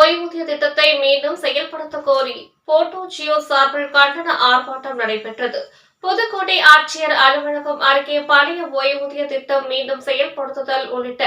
ஓய்வூதிய திட்டத்தை மீண்டும் செயல்படுத்த கோரி போட்டோ ஜியோ சார்பில் கண்டன ஆர்ப்பாட்டம் நடைபெற்றது. புதுக்கோட்டை ஆட்சியர் அலுவலகம் அருகே பழைய ஓய்வூதிய திட்டம் மீண்டும் செயல்படுத்துதல் உள்ளிட்ட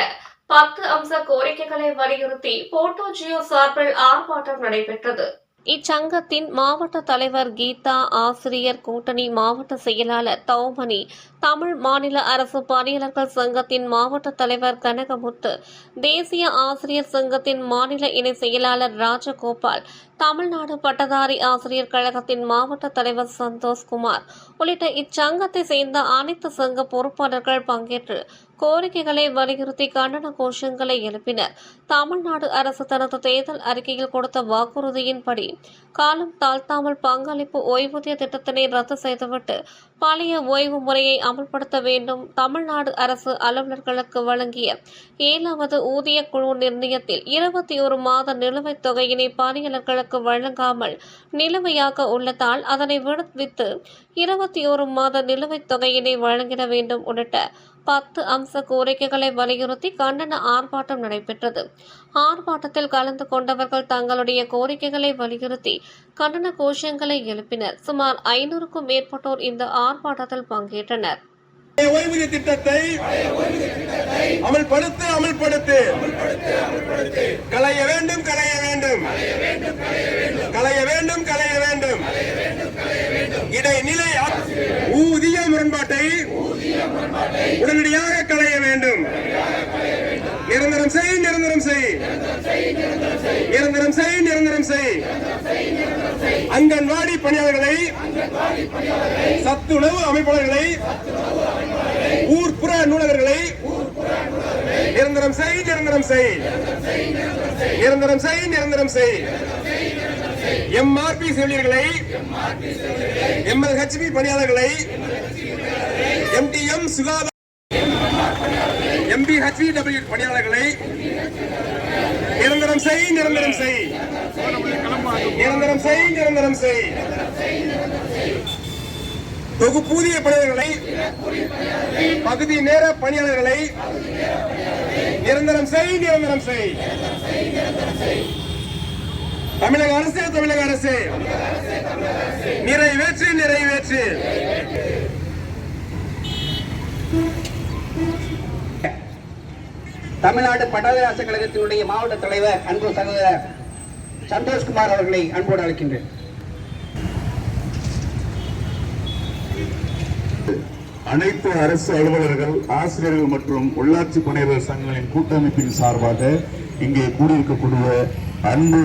பத்து அம்ச கோரிக்கைகளை வலியுறுத்தி போட்டோ ஜியோ சார்பில் ஆர்ப்பாட்டம் நடைபெற்றது. இச்சங்கத்தின் மாவட்ட தலைவர் கீதா ஆசிரியர் கூட்டணி மாவட்ட செயலாளர் தௌமணி தமிழ் மாநில அரசு பணியாளர்கள் சங்கத்தின் மாவட்ட தலைவர் கனகமுத்து தேசிய ஆசிரியர் சங்கத்தின் மாநில இணை செயலாளர் ராஜகோபால் தமிழ்நாடு பட்டதாரி ஆசிரியர் கழகத்தின் மாவட்ட தலைவர் சந்தோஷ்குமார். உள்ளிட்ட இச்சங்கத்தை சேர்ந்த அனைத்து சங்க பொறுப்பாளர்கள் பங்கேற்று கோரிக்கைகளை வலியுறுத்தி கண்டன கோஷங்களை எழுப்பினர். தமிழ்நாடு அரசு தனது தேர்தல் அறிக்கையில் கொடுத்த வாக்குறுதியின்படி காலம் தாழ்த்தாமல் பங்களிப்பு ஓய்வூதிய திட்டத்தினை ரத்து செய்துவிட்டு பழைய ஓய்வு முறையை அமல்படுத்த வேண்டும் தமிழ்நாடு அரசு அலுவலர்களுக்கு வழங்கிய ஏழாவது ஊதிய குழு நிர்ணயத்தில் இருபத்தி ஒரு மாத நிலுவைத் தொகையினை பணியாளர்களுக்கு வழங்காமல் நிலுவையாக உள்ளதால் அதனை விடுவித்து இருபத்தி ஒரு மாத நிலுவைத் தொகையினை வழங்கிட வேண்டும் உள்ளிட்ட பத்து அம்ச கோரிக்கைகளை வலியுறுத்தி கண்டன ஆர்ப்பாட்டம் நடைபெற்றது. ஆர்ப்பாட்டத்தில் கலந்து கொண்டவர்கள் தங்களுடைய கோரிக்கைகளை வலியுறுத்தி கண்டன கோஷங்களை எழுப்பினர். சுமார் ஐநூறுக்கும் மேற்பட்டோர் இந்த ஆர்ப்பாட்டத்தில் பங்கேற்றனர். ஓய்வூதிய திட்டத்தை அமல்படுத்து அமல்படுத்து. களைய வேண்டும் களைய வேண்டும் களைய வேண்டும் களைய வேண்டும் முரண்பாட்டை நிலை ஊதிய முரண்பாட்டை உடனடியாக களைய வேண்டும். நிரந்தரம் செய் நிரந்தரம் செய். நிரந்தரம் செய் நிரந்தரம் செய். அங்கன்வாடி பணியாளர்களை சத்துணவு அமைப்பாளர்களை ஊர்ப்புற நூலகர்களை நிரந்தரம் செய் நிரந்தரம் செய். நிரந்தரம் செய் நிரந்தரம் செய். எம்ஆர்பி செவிலியர்களை எண்பது ஹெச்பி பணியாளர்களை எம்டிஎம் சுகாதார எம்பி ஹெச்பி டபிள்யூ பணியாளர்களை நிரந்தரம் செய் நிரந்தரம் செய். நிரந்தரம் செய் நிரந்தரம் செய். தொகுப்பூதிய பணியாளர்களை பகுதி நேர பணியாளர்களை நிரந்தரம் செய் நிரந்தரம் செய். தமிழக அரசு தமிழக அரசு. நிறைவேற்று நிறைவேற்று. தமிழ்நாடு பட்டாதாச கழகத்தினுடைய மாவட்ட தலைவர் அன்பு சகோதரர் சந்தோஷ்குமார் அவர்களை அன்போடு அழைக்கின்றேன். அனைத்து அரசு அலுவலர்கள் ஆசிரியர்கள் மற்றும் உள்ளாட்சி பணியாளர் சங்கங்களின் கூட்டமைப்பின் சார்பாக இங்கே கூடியிருக்கக்கூடிய அன்பு